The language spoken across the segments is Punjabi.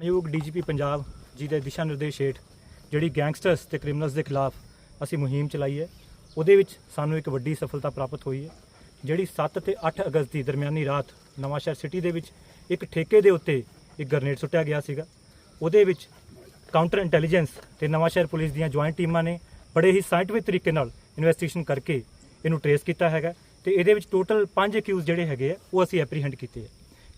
ਮਾਨਯੋਗ ਡੀਜੀਪੀ ਪੰਜਾਬ ਜੀ ਦੇ ਦਿਸ਼ਾ ਨਿਰਦੇਸ਼ ਹੇਠ ਜਿਹੜੀ ਗੈਂਗਸਟਰਸ ਤੇ ਕ੍ਰਿਮੀਨਲਸ ਦੇ ਖਿਲਾਫ ਅਸੀਂ ਮੁਹਿੰਮ ਚਲਾਈ ਹੈ, ਉਹਦੇ ਵਿੱਚ ਸਾਨੂੰ ਇੱਕ ਵੱਡੀ ਸਫਲਤਾ ਪ੍ਰਾਪਤ ਹੋਈ ਹੈ, ਜਿਹੜੀ 7 ਤੇ 8 ਅਗਸਤ ਦੀ ਦਰਮਿਆਨੀ ਰਾਤ ਨਵਾਂਸ਼ਹਿਰ ਸਿਟੀ ਦੇ ਵਿੱਚ ਇੱਕ ਠੇਕੇ ਦੇ ਉੱਤੇ ਇੱਕ ਗ੍ਰਨੇਡ ਸੁੱਟਿਆ ਗਿਆ ਸੀਗਾ। ਉਹਦੇ ਵਿੱਚ ਕਾਊਂਟਰ ਇੰਟੈਲੀਜੈਂਸ ਤੇ ਨਵਾਂਸ਼ਹਿਰ ਪੁਲਿਸ ਦੀਆਂ ਜੁਆਇੰਟ ਟੀਮਾਂ ਨੇ ਬੜੇ ਹੀ ਸਾਇੰਟਿਫਿਕ ਤਰੀਕੇ ਨਾਲ ਇਨਵੈਸਟੀਗੇਸ਼ਨ ਕਰਕੇ ਇਹਨੂੰ ਟਰੇਸ ਕੀਤਾ ਹੈਗਾ ਤੇ ਇਹਦੇ ਵਿੱਚ ਟੋਟਲ 5 ਅਕਿਊਜ਼ ਜਿਹੜੇ ਹੈਗੇ ਆ, ਉਹ ਅਸੀਂ ਐਪਰੀਹੈਂਡ ਕੀਤੇ ਆ।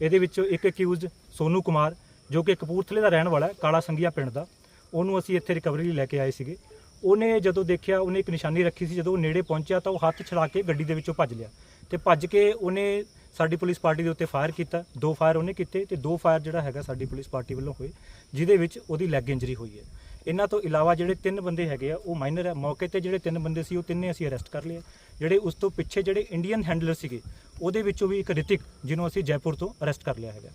ਇਹਦੇ ਵਿੱਚੋਂ ਇੱਕ ਅਕਿਊਜ਼ ਸੋਨੂ ਕੁਮਾਰ ਜੋ ਕਿ ਕਪੂਰਥਲੇ ਦਾ ਰਹਿਣ ਵਾਲਾ ਹੈ, ਕਾਲਾ ਸੰਗੀਆ ਪਿੰਡ ਦਾ। ਉਹਨੂੰ ਅਸੀਂ ਇੱਥੇ ਰਿਕਵਰੀ ਲਈ ਲੈ ਕੇ ਆਏ ਸੀਗੇ। ਉਹਨੇ ਜਦੋਂ ਦੇਖਿਆ, ਉਹਨੇ ਇੱਕ ਨਿਸ਼ਾਨੀ ਰੱਖੀ ਸੀ। ਜਦੋਂ ਉਹ ਨੇੜੇ ਪਹੁੰਚਿਆ ਤਾਂ ਉਹ ਹੱਥ ਛੜਾ ਕੇ ਗੱਡੀ ਦੇ ਵਿੱਚੋਂ ਭੱਜ ਲਿਆ। ਤੇ ਭੱਜ ਕੇ ਉਹਨੇ ਸਾਡੀ ਪੁਲਿਸ ਪਾਰਟੀ ਦੇ ਉੱਤੇ ਫਾਇਰ ਕੀਤਾ। ਦੋ ਫਾਇਰ ਉਹਨੇ ਕੀਤੇ ਤੇ ਦੋ ਫਾਇਰ ਜਿਹੜਾ ਹੈਗਾ ਸਾਡੀ ਪੁਲਿਸ ਪਾਰਟੀ ਵੱਲੋਂ ਹੋਏ, ਜਿਹਦੇ ਵਿੱਚ ਉਹਦੀ ਲੈਗ ਇੰਜਰੀ ਹੋਈ ਹੈ। ਇਹਨਾਂ ਤੋਂ ਇਲਾਵਾ ਜਿਹੜੇ ਤਿੰਨ ਬੰਦੇ ਹੈਗੇ ਆ, ਉਹ ਮਾਈਨਰ ਹੈ। ਮੌਕੇ ਤੇ ਜਿਹੜੇ ਤਿੰਨ ਬੰਦੇ ਸੀ, ਉਹ ਤਿੰਨੇ ਅਸੀਂ ਅਰੈਸਟ ਕਰ ਲਏ ਜਿਹੜੇ ਉਸ ਤੋਂ ਪਿੱਛੇ ਜਿਹੜੇ ਇੰਡੀਅਨ ਹੈਂਡਲਰ ਸੀਗੇ, ਉਹਦੇ ਵਿੱਚੋਂ ਵੀ ਇੱਕ ਰਿਤਿਕ, ਜਿਹਨੂੰ ਅਸੀਂ ਜੈਪੁਰ ਤੋਂ ਅਰੈਸਟ ਕਰ ਲਿਆ ਹੈਗਾ।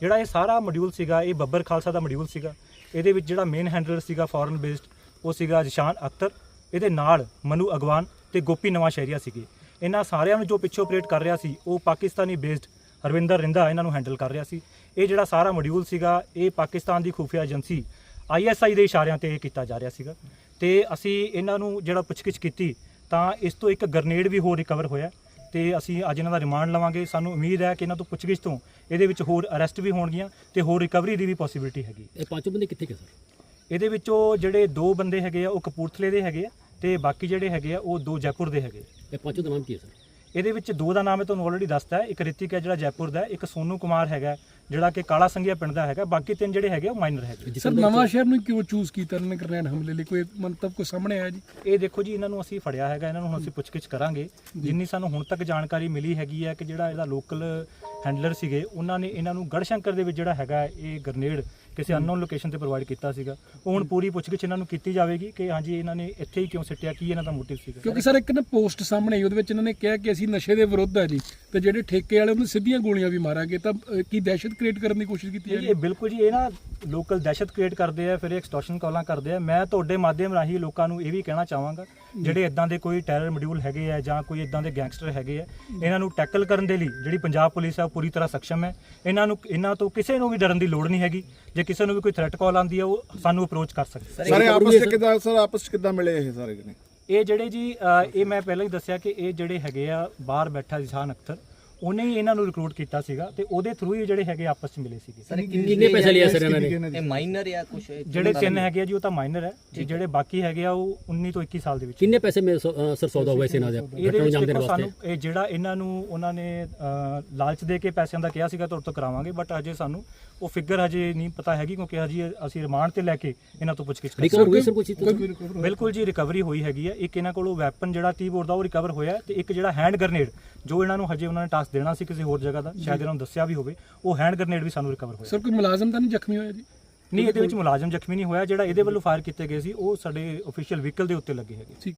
ਜਿਹੜਾ ਇਹ ਸਾਰਾ ਮੋਡਿਊਲ ਸੀਗਾ, ਇਹ ਬੱਬਰ ਖਾਲਸਾ ਦਾ ਮੋਡਿਊਲ ਸੀਗਾ। ਇਹਦੇ ਵਿੱਚ ਜਿਹੜਾ ਮੇਨ ਹੈਂਡਲਰ ਸੀਗਾ ਫੋਰਨ ਬੇਸਡ ਉਹ ਸੀਗਾ ਜਿਸ਼ਾਨ ਅਖਤਰ। ਇਹਦੇ ਨਾਲ ਮਨੂ ਅਗਵਾਨ ਤੇ ਗੋਪੀ ਨਵਾਂ ਸ਼ਹਿਰੀਆ ਸੀਗੇ। ਇਹਨਾਂ ਸਾਰਿਆਂ ਨੂੰ ਜੋ ਪਿੱਛੇ ਆਪਰੇਟ ਕਰ ਰਿਹਾ ਸੀ, ਉਹ ਪਾਕਿਸਤਾਨੀ ਬੇਸਡ ਹਰਵਿੰਦਰ ਰਿੰਦਾ ਇਹਨਾਂ ਨੂੰ ਹੈਂਡਲ ਕਰ ਰਿਹਾ ਸੀ। ਇਹ ਜਿਹੜਾ ਸਾਰਾ ਮੋਡਿਊਲ ਸੀਗਾ, ਇਹ ਪਾਕਿਸਤਾਨ ਦੀ ਖੁਫੀਆ ਏਜੰਸੀ ਆਈਐਸਆਈ ਦੇ ਇਸ਼ਾਰਿਆਂ ਤੇ ਕੀਤਾ ਜਾ ਰਿਹਾ ਸੀਗਾ। ਤੇ ਅਸੀਂ ਇਹਨਾਂ ਨੂੰ ਜਿਹੜਾ ਪੁੱਛਗਿੱਛ ਕੀਤੀ, ਤਾਂ ਇਸ ਤੋਂ ਇੱਕ ਗਰਨੇਡ ਵੀ ਹੋਰ ਰਿਕਵਰ ਹੋਇਆ। ਤੇ ਅਸੀਂ ਅੱਜ ਇਹਨਾਂ ਦਾ ਰਿਮਾਂਡ ਲਵਾਂਗੇ। ਸਾਨੂੰ ਉਮੀਦ ਹੈ ਕਿ ਇਹਨਾਂ ਤੋਂ ਪੁੱਛਗਿੱਛ ਤੋਂ ਇਹਦੇ ਵਿੱਚ ਹੋਰ ਅਰੈਸਟ ਵੀ ਹੋਣਗੀਆਂ ਤੇ ਹੋਰ ਰਿਕਵਰੀ ਦੀ ਵੀ ਪੋਸਿਬਿਲਿਟੀ ਹੈਗੀ ਇਹ ਪੰਜ ਬੰਦੇ ਕਿੱਥੇ ਗਏ ਸਰ? ਇਹਦੇ ਵਿੱਚੋਂ ਜਿਹੜੇ ਦੋ ਬੰਦੇ ਹੈਗੇ ਆ ਉਹ ਕਪੂਰਥਲੇ ਦੇ ਹੈਗੇ ਆ ਤੇ ਬਾਕੀ ਜਿਹੜੇ ਹੈਗੇ ਆ ਉਹ ਦੋ ਜੈਪੁਰ ਦੇ ਹੈਗੇ ਇਹ ਪੰਜੋਂ ਦਾ ਨਾਮ ਕੀ ਹੈ ਸਰ? ਇਹਦੇ ਵਿੱਚ ਦੋ ਦਾ ਨਾਮ ਮੈਂ ਤੁਹਾਨੂੰ ਆਲਰੇਡੀ ਦੱਸਤਾ ਹੈ। ਇੱਕ ਰਿਤਿਕ ਹੈ ਜਿਹੜਾ ਜੈਪੁਰ ਦਾ ਹੈ ਇੱਕ ਸੋਨੂ ਕੁਮਾਰ ਹੈਗਾ ਜਿਹੜਾ ਕਿ ਕਾਲਾ ਸੰਗੀਆ ਪਿੰਡ ਦਾ ਹੈਗਾ ਬਾਕੀ ਤਿੰਨ ਜਿਹੜੇ ਹੈਗੇ ਉਹ ਮਾਈਨਰ ਹੈਗੇ। ਸਰ ਨਵਾਂ ਸ਼ਹਿਰ ਨੂੰ ਕਿਉਂ ਚੂਜ਼ ਕੀਤਾ ਇਹਨਾਂ ਨੇ ਗ੍ਰਨੇਡ ਹਮਲੇ ਲਈ? ਕੋਈ ਮੰਤਵ ਕੋਈ ਸਾਹਮਣੇ ਆਇਆ ਜੀ? ਇਹ ਦੇਖੋ ਜੀ ਇਹਨਾਂ ਨੂੰ ਅਸੀਂ ਫੜਿਆ ਹੈਗਾ ਇਹਨਾਂ ਨੂੰ ਹੁਣ ਅਸੀਂ ਪੁੱਛਗਿੱਛ ਕਰਾਂਗੇ। ਜਿੰਨੀ ਸਾਨੂੰ ਹੁਣ ਤੱਕ ਜਾਣਕਾਰੀ ਮਿਲੀ ਹੈਗੀ ਹੈ ਕਿ ਜਿਹੜਾ ਇਹਦਾ ਲੋਕਲ ਹੈਂਡਲਰ ਸੀਗੇ ਉਹਨਾਂ ਨੇ ਇਹਨਾਂ ਨੂੰ ਗੜਸ਼ੰਕਰ ਦੇ ਵਿੱਚ ਜਿਹੜਾ ਹੈਗਾ ਇਹ ਗ੍ਰਨੇਡ ਕਿਸੇ ਅਨਨੋਨ ਲੋਕੇਸ਼ਨ ਤੇ ਪ੍ਰੋਵਾਈਡ ਕੀਤਾ ਸੀਗਾ। ਉਹ ਹੁਣ ਪੂਰੀ ਪੁੱਛਗਿੱਛ ਇਹਨਾਂ ਨੂੰ ਕੀਤੀ ਜਾਵੇਗੀ ਕਿ ਹਾਂਜੀ ਇਹਨਾਂ ਨੇ ਇੱਥੇ ਹੀ ਕਿਉਂ ਸਿੱਟਿਆ ਕੀ ਇਹਨਾਂ ਦਾ ਮੋਟਿਵ ਸੀਗਾ। ਕਿਉਂਕਿ ਸਰ ਇੱਕ ਨਾ ਪੋਸਟ ਸਾਹਮਣੇ ਆਈ ਉਹਦੇ ਵਿੱਚ ਇਹਨਾਂ ਨੇ ਕਿਹਾ ਕਿ ਅਸੀਂ ਨਸ਼ੇ ਦੇ ਵਿਰੁੱਧ ਆ ਜੀ। ਤੇ ਜਿਹੜੇ ਠੇਕੇ ਵਾਲੇ ਉਹਨੂੰ ਸਿੱਧੀਆਂ ਗੋਲੀਆਂ ਵੀ ਮਾਰਾਂਗੇ। ਤਾਂ ਕੀ ਦਹਿਸ਼ਤ ਕ੍ਰੀਏਟ ਕਰਨ ਦੀ ਕੋਸ਼ਿਸ਼ ਕੀਤੀ ਜਾ? ਰਹੀ ਇਹ ਬਿਲਕੁਲ ਜੀ ਇਹ ਨਾ ਲੋਕਲ ਦਹਿਸ਼ਤ ਕ੍ਰੀਏਟ ਕਰਦੇ ਆ ਫਿਰ ਐਕਸਟੋਰਸ਼ਨ ਕਾਲਾਂ ਕਰਦੇ ਆ। ਮੈਂ ਤੁਹਾਡੇ ਮਾਧਿਅਮ ਰਾਹੀਂ ਲੋਕਾਂ ਨੂੰ ਇਹ ਵੀ ਕਹਿਣਾ ਚਾਹਾਂਗਾ ਜਿਹੜੇ ਇਦਾਂ ਦੇ ਕੋਈ ਟੈਰਰ ਮੋਡਿਊਲ ਹੈਗੇ ਆ ਜਾਂ ਕੋਈ ਇਦਾਂ ਦੇ ਗੈਂਗਸਟਰ ਹੈਗੇ ਆ ਇਹਨਾਂ ਨੂੰ ਟੈਕਲ ਕਰਨ ਦੇ ਲਈ ਜਿਹੜੀ ਪੰਜਾਬ ਪੁਲਿਸ ਆ ਉਹ ਪੂਰੀ ਤਰ੍ਹਾਂ ਸક્ષਮ ਹੈ। ਇਹਨਾਂ ਨੂੰ ਇਹਨਾਂ ਤੋਂ ਕਿਸੇ ਨੂੰ ਵੀ ਡਰਨ ਦੀ ਲੋੜ ਨਹੀਂ ਹੈਗੀ। ਜੇ ਕਿਸੇ ਨੂੰ ਵੀ ਕੋਈ ਥ੍ਰੈਟ ਕਾਲ ਆਉਂਦੀ ਆ ਉਹ ਸਾਨੂੰ ਅਪਰੋਚ ਕਰ ਸਕਦੇ ਸਾਰੇ ਆਪਸ ਵਿੱਚ ਕਿਦਾਂ ਸਰ ਆਪਸ ਵਿੱਚ ਕਿਦਾਂ ਮਿਲੇ ਇਹ ਸਾਰੇ ਜਣੇ? ਇਹ ਜਿਹੜੇ ਜੀ ਇਹ ਮੈਂ ਪਹਿਲਾਂ ਹੀ ਦੱਸਿਆ ਕਿ ਇਹ ਜਿਹੜੇ ਹੈਗੇ ਆ ਬਾਹਰ ਬੈਠਾ ਜਿਸ਼ਾਨ ਅਖਤਰ ਉਹਨੇ ਹੀ ਇਹਨਾਂ ਨੂੰ ਰਿਕਰੂਟ ਕੀਤਾ ਸੀਗਾ ਤੇ ਉਹਦੇ ਥਰੂ ਹੀ ਜਿਹੜੇ ਹੈਗੇ ਆਪਸ ਵਿੱਚ ਮਿਲੇ ਸੀਗੇ। ਸਰ ਕਿੰਨੇ ਪੈਸੇ ਲਿਆ ਸਰ ਇਹਨਾਂ ਨੇ? ਇਹ ਮਾਈਨਰ ਜਾਂ ਕੁਝ ਜਿਹੜੇ ਤਿੰਨ ਹੈਗੇ ਆ ਜੀ ਉਹ ਤਾਂ ਮਾਈਨਰ ਹੈ। ਤੇ ਜਿਹੜੇ ਬਾਕੀ ਹੈਗੇ ਆ ਉਹ 19 ਤੋਂ 21 ਸਾਲ ਦੇ ਵਿੱਚ ਕਿੰਨੇ ਪੈਸੇ ਮੇ ਸਰ ਸੌਦਾ ਹੋਇਆ ਸੀ ਇਹਨਾਂ ਦਾ? ਦੇਣ ਦੇਖੋ ਵਾਸਤੇ। ਸਾਨੂੰ ਇਹ ਜਿਹੜਾ ਇਹਨਾਂ ਨੂੰ ਉਹਨਾਂ ਨੇ ਲਾਲਚ ਦੇ ਕੇ ਪੈਸਿਆਂ ਦਾ ਕਿਹਾ ਸੀਗਾ ਤੁਹਾਡੇ ਤੋਂ ਕਰਾਵਾਂਗੇ ਬਟ ਅਜੇ ਸਾਨੂੰ ਉਹ ਫਿਗਰ ਹਜੇ ਨਹੀਂ ਪਤਾ ਹੈਗੀ ਕਿਉਂਕਿ ਹਜੇ ਅਸੀਂ ਰਿਮਾਂਡ ਤੇ ਲੈ ਕੇ ਇਹਨਾਂ ਤੋਂ ਪੁੱਛਗਿੱਛ ਕਰ ਰਿਕਵਰ ਹੋਈ ਸਰ ਕੁਝ ਬਿਲਕੁਲ ਜੀ ਰਿਕਵਰੀ ਹੋਈ ਹੈਗੀ ਹੈ। ਇੱਕ ਇਹਨਾਂ ਕੋਲੋਂ ਵੈਪਨ ਜਿਹੜਾ 30 ਬੋਰ ਦਾ ਉਹ ਰਿਕਵਰ ਹੋਇਆ ਤੇ ਇੱਕ ਜਿਹੜਾ ਹੈਂਡ ਗ੍ਰਨੇਡ ਜੋ ਇਹਨਾਂ ਨੂੰ ਹਜੇ ਉਹਨਾਂ ਨੇ ਟਾਸਕ ਦੇਣਾ ਸੀ ਕਿਸੇ ਹੋਰ ਜਗ੍ਹਾ ਦਾ ਸ਼ਾਇਦ ਇਹਨਾਂ ਨੂੰ ਦੱਸਿਆ ਵੀ ਹੋਵੇ ਉਹ ਹੈਂਡ ਗ੍ਰਨੇਡ ਵੀ ਸਾਨੂੰ ਰਿਕਵਰ ਹੋਇਆ। ਸਰ ਕੋਈ ਮੁਲਾਜ਼ਮ ਤਾਂ ਨਹੀਂ ਜ਼ਖਮੀ ਹੋਇਆ ਜੀ? ਨਹੀਂ ਇਹਦੇ ਵਿੱਚ ਮੁਲਾਜ਼ਮ ਜ਼ਖਮੀ ਨਹੀਂ ਹੋਇਆ ਜਿਹੜਾ ਇਹਦੇ ਵੱਲੋਂ ਫਾਇਰ ਕੀਤੇ ਗਏ ਸੀ ਉਹ ਸਾਡੇ ਅਫੀਸ਼ੀਅਲ ਵਹੀਕਲ ਦੇ ਉੱਤੇ ਲੱਗੇ ਹੈਗੇ।